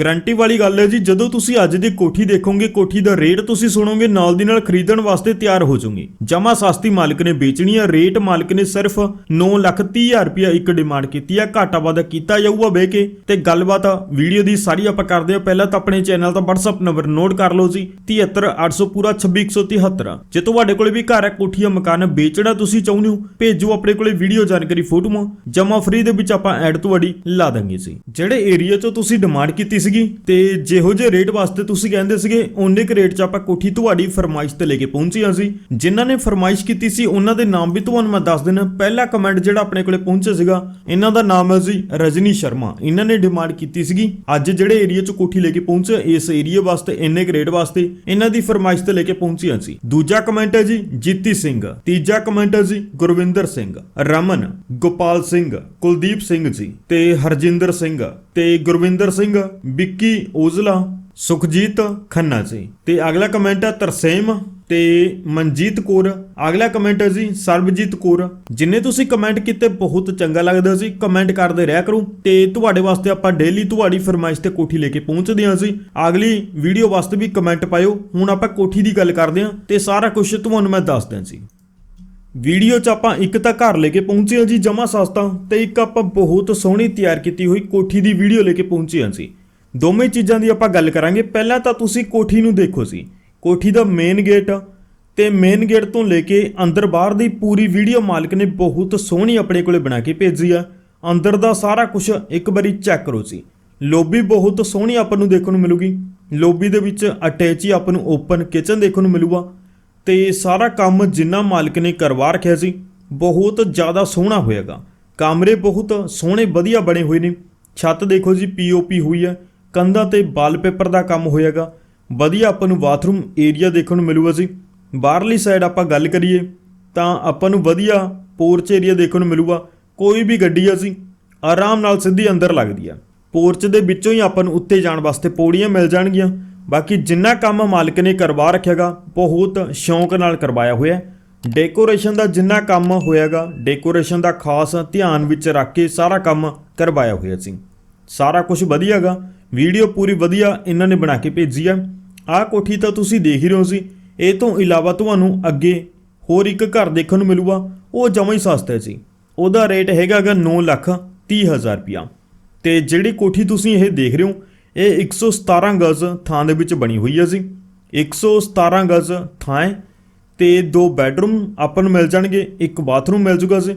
Guarantee ਵਾਲੀ ਗੱਲ ਹੈ ਜੀ, ਜਦੋਂ ਤੁਸੀਂ ਅੱਜ ਦੀ ਕੋਠੀ ਦੇਖੋਗੇ, ਕੋਠੀ ਦਾ ਰੇਟ ਤੁਸੀਂ ਸੁਣੋਗੇ, ਨਾਲ ਦੀ ਨਾਲ ਖਰੀਦਣ ਵਾਸਤੇ ਤਿਆਰ ਹੋ ਜਾਓਗੇ। ਜਮਾ ਸਸਤੀ ਮਾਲਕ ਨੇ ਵੇਚਣੀ ਹੈ, ਰੇਟ ਮਾਲਕ ਨੇ ਸਿਰਫ 9 ਲੱਖ 30 ਹਜ਼ਾਰ ਰੁਪਇਆ ਇੱਕ ਡਿਮਾਂਡ ਕੀਤੀ ਹੈ, ਘਾਟਾ ਵਾਧਾ ਕੀਤਾ ਜਾਊਗਾ ਬਹਿ ਕੇ। ਤੇ ਗੱਲਬਾਤ ਵੀਡੀਓ ਦੀ ਸਾਰੀ ਆਪਾਂ ਕਰਦੇ ਹਾਂ, ਪਹਿਲਾਂ ਤਾਂ ਆਪਣੇ ਚੈਨਲ ਦਾ WhatsApp ਨੰਬਰ ਨੋਟ ਕਰ ਲਓ ਜੀ 73800 ਪੂਰਾ 26173 ਜੇ ਤੁਹਾਡੇ ਕੋਲ ਵੀ ਘਰ ਹੈ, ਕੋਠੀ ਜਾਂ ਮਕਾਨ ਵੇਚਣਾ ਤੁਸੀਂ ਚਾਹੁੰਦੇ ਹੋ, ਭੇਜੋ ਆਪਣੇ ਕੋਲੇ ਵੀਡੀਓ ਜਾਣਕਾਰੀ ਫੋਟੋਆਂ ਜਮਾ ਫ੍ਰੀ ਦੇ ਵਿੱਚ ਆਪਾਂ ਐਡ ਤੁਹਾਡੀ ਲਾ ਦਾਂਗੇ ਜੀ। ਜਿਹੜੇ ਏਰੀਆ 'ਚੋਂ ਤੁਸੀਂ ਡਿਮਾਂਡ ਕੀਤੀ ਸੀਗੀ ਤੇ ਜਿਹੋ ਜਿਹੇ ਰੇਟ ਵਾਸਤੇ ਤੁਸੀਂ ਕਹਿੰਦੇ ਸੀਗੇ, ਓਨੇ ਕੁ ਰੇਟ 'ਚ ਆਪਾਂ ਕੋਠੀ ਤੁਹਾਡੀ ਫਰਮਾਇਸ਼ ਤੇ ਲੈ ਕੇ ਪਹੁੰਚੀਆਂ ਸੀ ਜਿਨ੍ਹਾਂ ਨੇ ਫਰਮਾਇਸ਼ ਕੀਤੀ ਸੀ, ਉਹਨਾਂ ਦੇ ਨਾਮ ਵੀ ਤੁਹਾਨੂੰ ਮੈਂ ਦੱਸ ਦਿੰਦਾ ਪਹਿਲਾ ਕਮੈਂਟ ਜਿਹੜਾ ਆਪਣੇ ਕੋਲੇ ਪਹੁੰਚਿਆ ਸੀਗਾ, ਇਹਨਾਂ ਦਾ ਨਾਮ ਹੈ ਜੀ ਰਜਨੀ ਸ਼ਰਮਾ। ਇਹਨਾਂ ਨੇ ਡਿਮਾਂਡ ਕੀਤੀ ਸੀਗੀ, ਅੱਜ ਜਿਹੜੇ ਏਰੀਆ 'ਚ ਕੋਠੀ ਲੈ ਕੇ ਪਹੁੰਚੇ, ਇਸ ਏਰੀਆ ਵਾਸਤੇ, ਇੰਨੇ ਕੁ ਰੇਟ ਵਾਸਤੇ, ਇਹਨਾਂ ਦੀ ਫਰਮਾਇਸ਼ ਤੇ ਲੈ ਕੇ ਪਹੁੰਚੇ ਸੀ ਦੂਜਾ ਕਮੈਂਟ ਹੈ ਜੀ, ਜੀਤੀ ਸਿੰਘ। ਤੀਜਾ ਕਮੈਂਟ ਹੈ ਜੀ, ਗੁਰਵਿੰਦਰ ਸਿੰਘ। ਰਮਨ, ਗੋਪਾਲ ਸਿੰਘ, ਕੁਲਦੀਪ ਸਿੰਘ ਜੀ ਤੇ ਹਰਜਿੰਦਰ ਸਿੰਘ। ਤੇ ਗੁਰਵਿੰਦਰ ਸਿੰਘ, ਵਿੱਕੀ ਓਜ਼ਲਾ ਸੁਖਜੀਤ ਖੰਨਾ ਜੀ। ਤੇ ਅਗਲਾ ਕਮੈਂਟ ਹੈ ਤਰਸੇਮ ਤੇ ਮਨਜੀਤ ਕੌਰ। ਅਗਲਾ ਕਮੈਂਟ ਹੈ ਜੀ ਸਰਬਜੀਤ ਕੌਰ। ਜਿੰਨੇ ਤੁਸੀਂ ਕਮੈਂਟ ਕੀਤੇ ਬਹੁਤ ਚੰਗਾ ਲੱਗਦਾ ਸੀ ਕਮੈਂਟ ਕਰਦੇ ਰਹਿ ਕਰੋ ਤੇ ਤੁਹਾਡੇ ਵਾਸਤੇ ਆਪਾਂ ਡੇਲੀ ਤੁਹਾਡੀ ਫਰਮਾਇਸ਼ ਤੇ ਕੋਠੀ ਲੈ ਕੇ ਪਹੁੰਚਦੇ ਹਾਂ ਸੀ ਅਗਲੀ ਵੀਡੀਓ ਵਾਸਤੇ ਵੀ ਕਮੈਂਟ ਪਾਇਓ। ਹੁਣ ਆਪਾਂ ਕੋਠੀ ਦੀ ਗੱਲ ਕਰਦੇ ਹਾਂ ਤੇ ਸਾਰਾ ਕੁਝ ਤੁਹਾਨੂੰ ਮੈਂ ਦੱਸ ਦਿਆਂ ਸੀ ਵੀਡੀਓ 'ਚ ਆਪਾਂ ਇੱਕ ਤਾਂ ਘਰ ਲੈ ਕੇ ਪਹੁੰਚੇ ਹਾਂ ਜੀ ਜਮਾ ਸਸਤਾ ਤੇ ਇੱਕ ਆਪਾਂ ਬਹੁਤ ਸੋਹਣੀ ਤਿਆਰ ਕੀਤੀ ਹੋਈ ਕੋਠੀ ਦੀ ਵੀਡੀਓ ਲੈ ਕੇ ਪਹੁੰਚੇ ਹਾਂ ਜੀ ਦੋਵੇਂ ਚੀਜ਼ਾਂ ਦੀ ਆਪਾਂ ਗੱਲ ਕਰਾਂਗੇ। ਪਹਿਲਾਂ ਤਾਂ ਤੁਸੀਂ ਕੋਠੀ ਨੂੰ ਦੇਖੋ ਸੀ ਕੋਠੀ ਦਾ ਮੇਨ ਗੇਟ ਤੇ ਮੇਨ ਗੇਟ ਤੋਂ ਲੈ ਕੇ ਅੰਦਰ ਬਾਹਰ ਦੀ ਪੂਰੀ ਵੀਡੀਓ ਮਾਲਕ ਨੇ ਬਹੁਤ ਸੋਹਣੀ ਆਪਣੇ ਕੋਲੇ ਬਣਾ ਕੇ ਭੇਜੀ ਆ। ਅੰਦਰ ਦਾ ਸਾਰਾ ਕੁਝ ਇੱਕ ਵਾਰੀ ਚੈੱਕ ਕਰੋ ਸੀ ਲੋਬੀ ਬਹੁਤ ਸੋਹਣੀ ਆਪਾਂ ਨੂੰ ਦੇਖਣ ਨੂੰ ਮਿਲੂਗੀ। ਲੋਬੀ ਦੇ ਵਿੱਚ ਅਟੈਚ ਹੀ ਆਪਾਂ ਨੂੰ ਓਪਨ ਕਿਚਨ ਦੇਖਣ ਨੂੰ ਮਿਲੂਗਾ। ਤੇ ਸਾਰਾ ਕੰਮ ਜਿੰਨਾ ਮਾਲਕ ਨੇ ਕਰਵਾ ਰੱਖਿਆ ਸੀ, ਬਹੁਤ ਜ਼ਿਆਦਾ ਸੋਹਣਾ ਹੋਏਗਾ ਕਮਰੇ ਬਹੁਤ ਸੋਹਣੇ, ਵਧੀਆ ਬਣੇ ਹੋਏ ਨੇ। ਛੱਤ ਦੇਖੋ ਜੀ ਪੀਓਪੀ ਹੋਈ ਹੈ ਕੰਧਾਂ ਤੇ ਵਾਲਪੇਪਰ ਦਾ ਕੰਮ ਹੋਏਗਾ ਵਧੀਆ ਆਪਾਂ ਨੂੰ ਬਾਥਰੂਮ ਏਰੀਆ ਦੇਖਣ ਨੂੰ ਮਿਲੂਗਾ ਜੀ। ਬਾਹਰਲੀ ਸਾਈਡ ਆਪਾਂ ਗੱਲ ਕਰੀਏ, ਤਾਂ ਆਪਾਂ ਨੂੰ ਵਧੀਆ ਪੋਰਚ ਏਰੀਆ ਦੇਖਣ ਨੂੰ ਮਿਲੂਗਾ। ਕੋਈ ਵੀ ਗੱਡੀ ਆ ਸੀ ਆਰਾਮ ਨਾਲ ਸਿੱਧੀ ਅੰਦਰ ਲੱਗਦੀ ਆ। ਪੋਰਚ ਦੇ ਵਿੱਚੋਂ ਹੀ ਆਪਾਂ ਨੂੰ ਉੱਤੇ ਜਾਣ ਵਾਸਤੇ ਪੌੜੀਆਂ ਮਿਲ ਜਾਣਗੀਆਂ। ਬਾਕੀ ਜਿੰਨਾ ਕੰਮ ਮਾਲਕ ਨੇ ਕਰਵਾ ਰੱਖਿਆਗਾ, ਬਹੁਤ ਸ਼ੌਂਕ ਨਾਲ ਕਰਵਾਇਆ ਹੋਇਆ ਡੈਕੋਰੇਸ਼ਨ ਦਾ ਜਿੰਨਾ ਕੰਮ ਹੋਇਆਗਾ ਡੈਕੋਰੇਸ਼ਨ ਦਾ ਖਾਸ ਧਿਆਨ ਵਿੱਚ ਰੱਖ ਕੇ ਸਾਰਾ ਕੰਮ ਕਰਵਾਇਆ ਹੋਇਆ ਸੀ। ਸਾਰਾ ਕੁਝ ਵਧੀਆਗਾ, ਵੀਡੀਓ ਪੂਰੀ ਵਧੀਆ ਇਹਨਾਂ ਨੇ ਬਣਾ ਕੇ ਭੇਜੀ ਆ। ਆਹ ਕੋਠੀ ਤਾਂ ਤੁਸੀਂ ਦੇਖ ਹੀ ਰਹੇ ਹੋ ਸੀ ਇਹ ਤੋਂ ਇਲਾਵਾ ਤੁਹਾਨੂੰ ਅੱਗੇ ਹੋਰ ਇੱਕ ਘਰ ਦੇਖਣ ਨੂੰ ਮਿਲੂਗਾ, ਉਹ ਜਮਾਂ ਹੀ ਸਸਤਾ ਸੀ ਉਹਦਾ ਰੇਟ ਹੈਗਾਗਾ 9 ਲੱਖ 30 ਹਜ਼ਾਰ ਰੁਪਿਆ ਤੇ ਜਿਹੜੀ ਕੋਠੀ ਤੁਸੀਂ ਇਹ ਦੇਖ ਰਹੇ ਹੋ ਇਹ 117 ਗਜ਼ ਥਾਂ ਦੇ ਵਿੱਚ ਬਣੀ ਹੋਈ ਹੈ ਜੀ। 117 ਗਜ਼ ਥਾਂ ਹੈ ਤੇ ਦੋ ਬੈੱਡਰੂਮ ਆਪਾਂ ਨੂੰ ਮਿਲ ਜਾਣਗੇ, ਇੱਕ ਬਾਥਰੂਮ ਮਿਲ ਜੂਗਾ ਜੀ।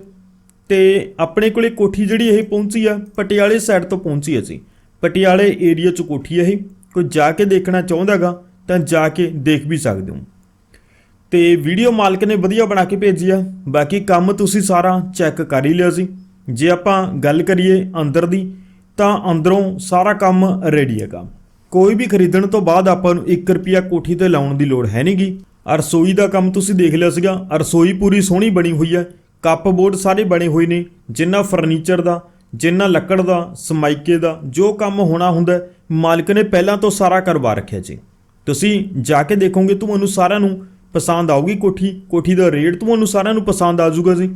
ਤੇ ਆਪਣੇ ਕੋਲੇ ਕੋਠੀ ਜਿਹੜੀ ਇਹ ਪਹੁੰਚੀ ਆ, ਪਟਿਆਲੇ ਸਾਈਡ ਤੋਂ ਪਹੁੰਚੀ ਹੈ ਜੀ। ਪਟਿਆਲੇ ਏਰੀਆ 'ਚ ਕੋਠੀ ਹੈ ਇਹ। ਕੋਈ ਜਾ ਕੇ ਦੇਖਣਾ ਚਾਹੁੰਦਾਗਾ ਤਾਂ ਜਾ ਕੇ ਦੇਖ ਵੀ ਸਕਦੇ ਹੋ। ਤੇ ਵੀਡੀਓ ਮਾਲਕ ਨੇ ਵਧੀਆ ਬਣਾ ਕੇ ਭੇਜੀ ਆ। ਬਾਕੀ ਕੰਮ ਤੁਸੀਂ ਸਾਰਾ ਚੈੱਕ ਕਰ ਹੀ ਲਿਆ ਸੀ ਜੇ ਆਪਾਂ ਗੱਲ ਕਰੀਏ ਅੰਦਰ ਦੀ ਤਾਂ ਅੰਦਰੋਂ ਸਾਰਾ ਕੰਮ ਰੈਡੀ ਹੈਗਾ। ਕੋਈ ਵੀ ਖਰੀਦਣ ਤੋਂ ਬਾਅਦ ਆਪਾਂ ਨੂੰ 1 ਰੁਪਿਆ ਕੋਠੀ ਤੇ ਲਾਉਣ ਦੀ ਲੋੜ ਹੈ ਨਹੀਂਗੀ ਰਸੋਈ ਦਾ ਕੰਮ ਤੁਸੀਂ ਦੇਖ ਲਿਆ ਸੀਗਾ। ਰਸੋਈ ਪੂਰੀ ਸੋਹਣੀ ਬਣੀ ਹੋਈ ਹੈ। ਕੱਪ ਬੋਰਡ ਸਾਰੇ ਬਣੇ ਹੋਏ ਨੇ। ਜਿੰਨਾ ਫਰਨੀਚਰ ਦਾ, ਜਿੰਨਾ ਲੱਕੜ ਦਾ ਸਮਾਈਕੇ ਦਾ, ਜੋ ਕੰਮ ਹੋਣਾ ਹੁੰਦਾ ਮਾਲਕ ਨੇ ਪਹਿਲਾਂ ਤੋਂ ਸਾਰਾ ਕਰਵਾ ਰੱਖਿਆ ਜੀ। ਤੁਸੀਂ ਜਾ ਕੇ ਦੇਖੋਗੇ, ਤੁਹਾਨੂੰ ਸਾਰਿਆਂ ਨੂੰ ਪਸੰਦ ਆਊਗੀ ਕੋਠੀ। ਕੋਠੀ ਦਾ ਰੇਟ ਤੁਹਾਨੂੰ ਸਾਰਿਆਂ ਨੂੰ ਪਸੰਦ ਆ ਜਾਊਗਾ ਜੀ।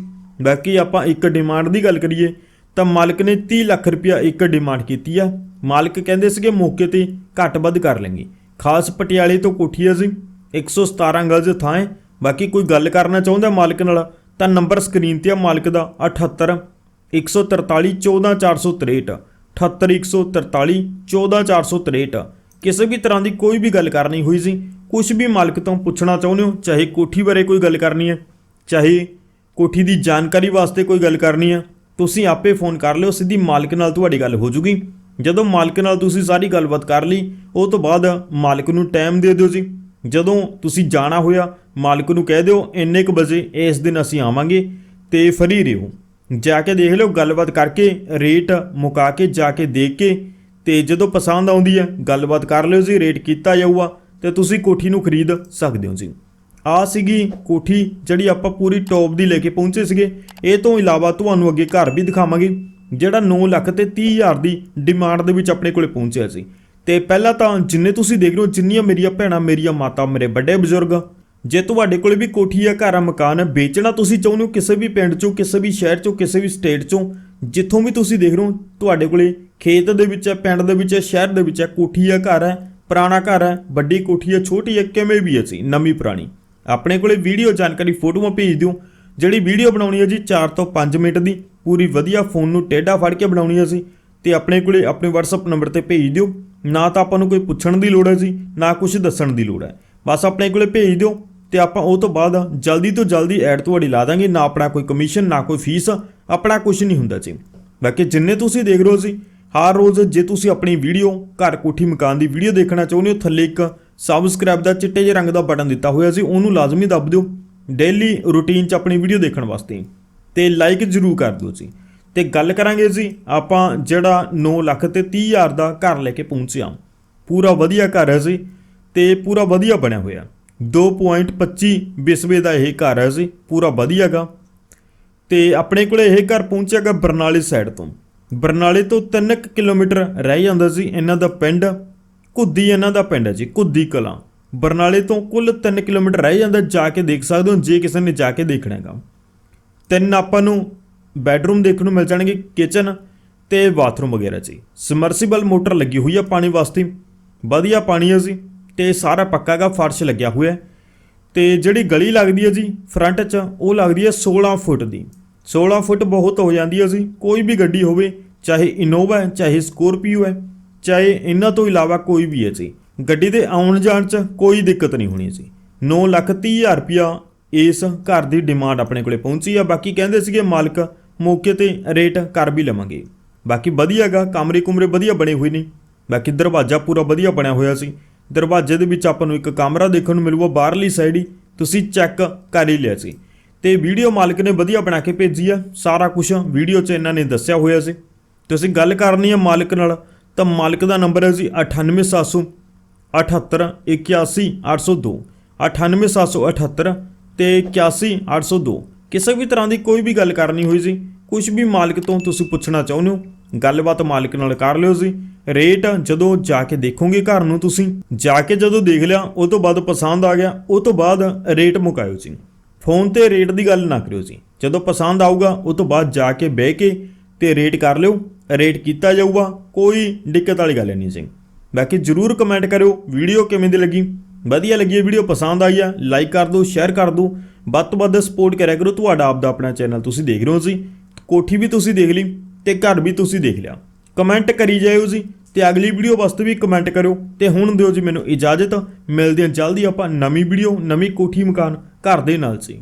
ਬਾਕੀ ਆਪਾਂ ਇੱਕ ਡਿਮਾਂਡ ਦੀ ਗੱਲ ਕਰੀਏ। ਤਾਂ ਮਾਲਕ ਨੇ 30 ਲੱਖ ਰੁਪਇਆ ਇੱਕ ਡਿਮਾਂਡ ਕੀਤੀ ਆ। ਮਾਲਕ ਕਹਿੰਦੇ ਸੀਗੇ ਮੌਕੇ ਤੇ ਘੱਟ ਵੱਧ ਕਰ ਲੈਣਗੇ ਖਾਸ ਪਟਿਆਲੇ ਤੋਂ ਕੋਠੀ ਆ ਜੀ। 117 ਗਜ਼ ਥਾਂ ਹੈ। ਬਾਕੀ ਕੋਈ ਗੱਲ ਕਰਨਾ ਚਾਹੁੰਦਾ ਮਾਲਕ ਨਾਲ, ਤਾਂ ਨੰਬਰ ਸਕਰੀਨ ਤੇ ਆ ਮਾਲਕ ਦਾ 78 143 14463 78 143 14463 ਕਿਸੇ ਵੀ ਤਰ੍ਹਾਂ ਦੀ ਕੋਈ ਵੀ ਗੱਲ ਕਰਨੀ ਹੋਈ ਸੀ ਕੁਝ ਵੀ ਮਾਲਕ ਤੋਂ ਪੁੱਛਣਾ ਚਾਹੁੰਦੇ ਹੋ, ਚਾਹੇ ਕੋਠੀ ਬਾਰੇ ਕੋਈ ਗੱਲ ਕਰਨੀ ਹੈ, ਚਾਹੇ ਕੋਠੀ ਦੀ ਜਾਣਕਾਰੀ ਵਾਸਤੇ ਕੋਈ ਗੱਲ ਕਰਨੀ ਹੈ ਤੁਸੀਂ ਆਪੇ ਫੋਨ ਕਰ ਲਿਓ, ਸਿੱਧੀ ਮਾਲਕ ਨਾਲ ਤੁਹਾਡੀ ਗੱਲ ਹੋ ਜੂਗੀ। ਜਦੋਂ ਮਾਲਕ ਨਾਲ ਤੁਸੀਂ ਸਾਰੀ ਗੱਲਬਾਤ ਕਰ ਲਈ, ਉਹ ਤੋਂ ਬਾਅਦ ਮਾਲਕ ਨੂੰ ਟਾਈਮ ਦੇ ਦਿਓ ਜੀ। ਜਦੋਂ ਤੁਸੀਂ ਜਾਣਾ ਹੋਇਆ, ਮਾਲਕ ਨੂੰ ਕਹਿ ਦਿਓ, ਇੰਨੇ ਕੁ ਵਜੇ ਇਸ ਦਿਨ ਅਸੀਂ ਆਵਾਂਗੇ ਤੇ ਫਰੀ ਰਹੋ। ਜਾ ਕੇ ਦੇਖ ਲਿਓ, ਗੱਲਬਾਤ ਕਰਕੇ ਰੇਟ ਮੁਕਾ ਕੇ, ਜਾ ਕੇ ਦੇਖ ਕੇ ਤੇ ਜਦੋਂ ਪਸੰਦ ਆਉਂਦੀ ਹੈ, ਗੱਲਬਾਤ ਕਰ ਲਿਓ ਜੀ ਰੇਟ ਕੀਤਾ ਜਾਊਗਾ ਤੇ ਤੁਸੀਂ ਕੋਠੀ ਨੂੰ ਖਰੀਦ ਸਕਦੇ ਹੋ ਜੀ। ਆ ਸੀਗੀ ਕੋਠੀ ਜਿਹੜੀ ਆਪਾਂ ਪੂਰੀ ਟੌਪ ਦੀ ਲੈ ਕੇ ਪਹੁੰਚੇ ਸੀਗੇ। ਇਹ ਤੋਂ ਇਲਾਵਾ ਤੁਹਾਨੂੰ ਅੱਗੇ ਘਰ ਵੀ ਦਿਖਾਵਾਂਗੇ, ਜਿਹੜਾ 9 ਲੱਖ ਤੇ 30 ਹਜ਼ਾਰ ਦੀ ਡਿਮਾਂਡ ਦੇ ਵਿੱਚ ਆਪਣੇ ਕੋਲੇ ਪਹੁੰਚਿਆ ਸੀ। ਤੇ ਪਹਿਲਾਂ ਤਾਂ ਜਿੰਨੇ ਤੁਸੀਂ ਦੇਖ ਰਹੇ ਹੋ, ਜਿੰਨੀਆਂ ਮੇਰੀਆਂ ਭੈਣਾਂ, ਮੇਰੀਆਂ ਮਾਤਾ, ਮੇਰੇ ਵੱਡੇ ਬਜ਼ੁਰਗ, ਜੇ ਤੁਹਾਡੇ ਕੋਲੇ ਵੀ ਕੋਠੀ ਆ, ਘਰ ਆ, ਮਕਾਨ ਹੈ ਵੇਚਣਾ ਤੁਸੀਂ ਚਾਹੁੰਦੇ ਹੋ ਕਿਸੇ ਵੀ ਪਿੰਡ ਚੋਂ, ਕਿਸੇ ਵੀ ਸ਼ਹਿਰ ਚੋਂ, ਕਿਸੇ ਵੀ ਸਟੇਟ ਚੋਂ, ਜਿੱਥੋਂ ਵੀ ਤੁਸੀਂ ਦੇਖ ਰਹੇ ਹੋ, ਤੁਹਾਡੇ ਕੋਲੇ ਖੇਤ ਦੇ ਵਿੱਚ ਹੈ ਪਿੰਡ ਦੇ ਵਿੱਚ ਹੈ ਸ਼ਹਿਰ ਦੇ ਵਿੱਚ ਹੈ ਕੋਠੀ ਹੈ ਘਰ ਹੈ ਪੁਰਾਣਾ ਘਰ ਹੈ ਵੱਡੀ ਕੋਠੀ ਹੈ ਛੋਟੀ ਹੈ ਕਿਵੇਂ ਵੀ ਹੈ ਸੀ, ਨਵੀਂ ਪੁਰਾਣੀ। ਆਪਣੇ ਕੋਲੇ ਵੀਡੀਓ ਜਾਣਕਾਰੀ ਫੋਟੋਆਂ ਭੇਜ ਦਿਓ ਜਿਹੜੀ ਵੀਡੀਓ ਬਣਾਉਣੀ ਹੈ ਜੀ 4 ਤੋਂ 5 ਮਿੰਟ ਦੀ। ਪੂਰੀ ਵਧੀਆ ਫੋਨ ਨੂੰ ਟੇਢਾ ਫੜ ਕੇ ਬਣਾਉਣੀ ਹੈ ਸੀ ਤੇ ਆਪਣੇ ਕੋਲੇ ਆਪਣੇ WhatsApp ਨੰਬਰ ਤੇ ਭੇਜ ਦਿਓ ਨਾ ਤਾਂ ਆਪਾਂ ਨੂੰ ਕੋਈ ਪੁੱਛਣ ਦੀ ਲੋੜ ਹੈ ਜੀ, ਨਾ ਕੁਝ ਦੱਸਣ ਦੀ ਲੋੜ ਹੈ। ਬਸ ਆਪਣੇ ਕੋਲੇ ਭੇਜ ਦਿਓ ਤੇ ਆਪਾਂ ਉਹ ਤੋਂ ਬਾਅਦ ਜਲਦੀ ਤੋਂ ਜਲਦੀ ਐਡ ਤੁਹਾਡੀ ਲਾ ਦਾਂਗੇ। ਨਾ ਆਪਣਾ ਕੋਈ ਕਮਿਸ਼ਨ ਨਾ ਕੋਈ ਫੀਸ ਆਪਣਾ ਕੁਝ ਨਹੀਂ ਹੁੰਦਾ ਜੀ। ਬਾਕੀ ਜਿੰਨੇ ਤੁਸੀਂ ਦੇਖ ਰਹੇ ਹੋ ਜੀ, ਹਰ ਰੋਜ਼ ਜੇ ਤੁਸੀਂ ਆਪਣੀ ਵੀਡੀਓ ਘਰ ਕੋਠੀ ਮਕਾਨ ਦੀ ਵੀਡੀਓ ਦੇਖਣਾ ਚਾਹੁੰਦੇ ਹੋ, ਥੱਲੇ ਇੱਕ ਸਬਸਕ੍ਰਾਈਬ ਦਾ ਚਿੱਟੇ ਜਿਹੇ ਰੰਗ ਦਾ ਬਟਨ ਦਿੱਤਾ ਹੋਇਆ ਸੀ, ਉਹਨੂੰ ਲਾਜ਼ਮੀ ਦੱਬ ਦਿਓ। ਡੇਲੀ ਰੂਟੀਨ 'ਚ ਆਪਣੀ ਵੀਡੀਓ ਦੇਖਣ ਵਾਸਤੇ। ਤੇ ਲਾਈਕ ਜ਼ਰੂਰ ਕਰ ਦਿਓ ਜੀ। ਤੇ ਗੱਲ ਕਰਾਂਗੇ ਜੀ, ਆਪਾਂ ਜਿਹੜਾ 9 ਲੱਖ ਤੇ 30 ਹਜ਼ਾਰ ਦਾ ਘਰ ਲੈ ਕੇ ਪਹੁੰਚਿਆ। ਪੂਰਾ ਵਧੀਆ ਘਰ ਹੈ ਜੀ, ਤੇ ਪੂਰਾ ਵਧੀਆ ਬਣਿਆ ਹੋਇਆ। 2.25 ਬਿਸਵੇ ਦਾ ਇਹ ਘਰ ਹੈ ਜੀ, ਪੂਰਾ ਵਧੀਆਗਾ ਤੇ ਆਪਣੇ ਕੋਲੇ ਇਹ ਘਰ ਪਹੁੰਚਿਆਗਾ ਬਰਨਾਲੇ ਸਾਈਡ ਤੋਂ। ਬਰਨਾਲੇ ਤੋਂ 3 ਕਿਲੋਮੀਟਰ ਰਹਿ ਜਾਂਦਾ ਸੀ ਇਹਨਾਂ ਦਾ ਪਿੰਡ। ਕੁੱਦੀ ਇਹਨਾਂ ਦਾ ਪਿੰਡ ਹੈ ਜੀ ਕੁੱਦੀ ਕਲਾਂ। ਬਰਨਾਲੇ ਤੋਂ ਕੁੱਲ 3 ਕਿਲੋਮੀਟਰ ਰਹਿ ਜਾਂਦਾ, ਜਾ ਕੇ ਦੇਖ ਸਕਦੇ ਹੋ, ਜੇ ਕਿਸੇ ਨੇ ਜਾ ਕੇ ਦੇਖਣਾ ਹੈਗਾ। ਤਿੰਨ ਆਪਾਂ ਨੂੰ ਬੈਡਰੂਮ ਦੇਖਣ ਨੂੰ ਮਿਲ ਜਾਣਗੇ, ਕਿਚਨ ਤੇ ਬਾਥਰੂਮ ਵਗੈਰਾ ਜੀ। ਸਮਰਸੀਬਲ ਮੋਟਰ ਲੱਗੀ ਹੋਈ ਆ ਪਾਣੀ ਵਾਸਤੇ। ਵਧੀਆ ਪਾਣੀ ਹੈ ਜੀ, ਤੇ ਸਾਰਾ ਪੱਕਾ ਦਾ ਫਰਸ਼ ਲੱਗਿਆ ਹੋਇਆ ਹੈ। ਤੇ ਜਿਹੜੀ ਗਲੀ ਲੱਗਦੀ ਹੈ ਜੀ, ਫਰੰਟ 'ਚ, ਉਹ ਲੱਗਦੀ ਹੈ 16 ਫੁੱਟ ਦੀ। 16 ਫੁੱਟ ਬਹੁਤ ਹੋ ਜਾਂਦੀ ਹੈ ਜੀ, ਕੋਈ ਵੀ ਗੱਡੀ ਹੋਵੇ, ਚਾਹੇ ਇਨੋਵਾ ਹੈ, ਚਾਹੇ ਸਕੋਰਪੀਓ ਹੈ। ਚਾਹੇ ਇਹਨਾਂ ਤੋਂ ਇਲਾਵਾ ਕੋਈ ਵੀ ਹੈ ਜੀ। ਗੱਡੀ ਦੇ ਆਉਣ ਜਾਣ 'ਚ ਕੋਈ ਦਿੱਕਤ ਨਹੀਂ ਹੋਣੀ ਸੀ 9 ਲੱਖ 30 ਹਜ਼ਾਰ ਰੁਪਿਆ ਇਸ ਘਰ ਦੀ ਡਿਮਾਂਡ ਆਪਣੇ ਕੋਲੇ ਪਹੁੰਚੀ ਆ। ਬਾਕੀ ਕਹਿੰਦੇ ਸੀਗੇ, ਮਾਲਕ ਮੌਕੇ ਤੇ ਰੇਟ ਕਰ ਵੀ ਲਵਾਂਗੇ। ਬਾਕੀ ਵਧੀਆਗਾ ਕਮਰੇ ਕੁਮਰੇ ਵਧੀਆ ਬਣੇ ਹੋਏ ਨੇ। ਬਾਕੀ ਦਰਵਾਜ਼ਾ ਪੂਰਾ ਵਧੀਆ ਬਣਿਆ ਹੋਇਆ ਸੀ। ਦਰਵਾਜ਼ੇ ਦੇ ਵਿੱਚ ਆਪਾਂ ਨੂੰ ਇੱਕ ਕਮਰਾ ਦੇਖਣ ਨੂੰ ਮਿਲੂਗਾ ਬਾਹਰਲੀ ਸਾਈਡ ਹੀ। ਤੁਸੀਂ ਚੈੱਕ ਕਰ ਹੀ ਲਿਆ ਸੀ। ਤੇ ਵੀਡੀਓ ਮਾਲਕ ਨੇ ਵਧੀਆ ਬਣਾ ਕੇ ਭੇਜੀ ਆ। ਸਾਰਾ ਕੁਝ ਵੀਡੀਓ 'ਚ ਇਹਨਾਂ ਨੇ ਦੱਸਿਆ ਹੋਇਆ ਸੀ। ਤੁਸੀਂ ਗੱਲ ਕਰਨੀ ਹੈ ਮਾਲਕ ਨਾਲ। ਤਾਂ ਮਾਲਕ ਦਾ ਨੰਬਰ ਹੈ ਜੀ 98700 78 81 802 98778 ਤੇ 81 802 ਕਿਸੇ ਵੀ ਤਰ੍ਹਾਂ ਦੀ ਕੋਈ ਵੀ ਗੱਲ ਕਰਨੀ ਹੋਈ ਜੀ ਕੁਝ ਵੀ ਮਾਲਕ ਤੋਂ ਤੁਸੀਂ ਪੁੱਛਣਾ ਚਾਹੁੰਦੇ ਹੋ, ਗੱਲਬਾਤ ਮਾਲਕ ਨਾਲ ਕਰ ਲਿਓ ਜੀ। ਰੇਟ ਜਦੋਂ ਜਾ ਕੇ ਦੇਖੋਗੇ ਘਰ ਨੂੰ ਤੁਸੀਂ, ਜਾ ਕੇ ਜਦੋਂ ਦੇਖ ਲਿਆ, ਉਹ ਤੋਂ ਬਾਅਦ ਪਸੰਦ ਆ ਗਿਆ, ਉਹ ਤੋਂ ਬਾਅਦ ਰੇਟ ਮੁਕਾਇਓ ਜੀ। ਫੋਨ ਤੇ ਰੇਟ ਦੀ ਗੱਲ ਨਾ ਕਰਿਓ ਜੀ। ਜਦੋਂ ਪਸੰਦ ਆਊਗਾ, ਉਹ ਤੋਂ ਬਾਅਦ ਜਾ ਕੇ ਬਹਿ ਕੇ ਤੇ ਰੇਟ ਕਰ ਲਿਓ ਰੇਟ ਕੀਤਾ ਜਾਊਗਾ, ਕੋਈ ਦਿੱਕਤ ਵਾਲੀ ਗੱਲ ਨਹੀਂ ਜੀ ਬਾਕੀ ਜਰੂਰ ਕਮੈਂਟ ਕਰਿਓ ਵੀਡੀਓ ਕਿਵੇਂ ਦੀ ਲੱਗੀ? ਵਧੀਆ ਲੱਗੀ ਹੈ ਵੀਡੀਓ ਪਸੰਦ ਆਈ ਆ ਲਾਈਕ ਕਰ ਦਿਓ ਸ਼ੇਅਰ ਕਰ ਦਿਓ। ਵੱਧ ਤੋਂ ਵੱਧ ਸਪੋਰਟ ਕਰਿਆ ਕਰੋ ਤੁਹਾਡਾ ਆਪਦਾ ਆਪਣਾ ਚੈਨਲ ਤੁਸੀਂ ਦੇਖ ਰਹੇ ਹੋ ਜੀ। ਕੋਠੀ ਵੀ ਤੁਸੀਂ ਦੇਖ ਲਈ ਤੇ ਘਰ ਵੀ ਤੁਸੀਂ ਦੇਖ ਲਿਆ। ਕਮੈਂਟ ਕਰੀ ਜਾਇਓ ਜੀ ਤੇ ਅਗਲੀ ਵੀਡੀਓ ਵਾਸਤੇ ਵੀ ਕਮੈਂਟ ਕਰਿਓ ਤੇ ਹੁਣ ਦਿਓ ਜੀ ਮੈਨੂੰ ਇਜਾਜ਼ਤ। ਮਿਲਦੇ ਹਾਂ, ਜਲਦੀ ਆਪਾਂ ਨਵੀਂ ਵੀਡੀਓ ਨਵੀਂ ਕੋਠੀ ਮਕਾਨ ਘਰ ਦੇ ਨਾਲ ਜੀ।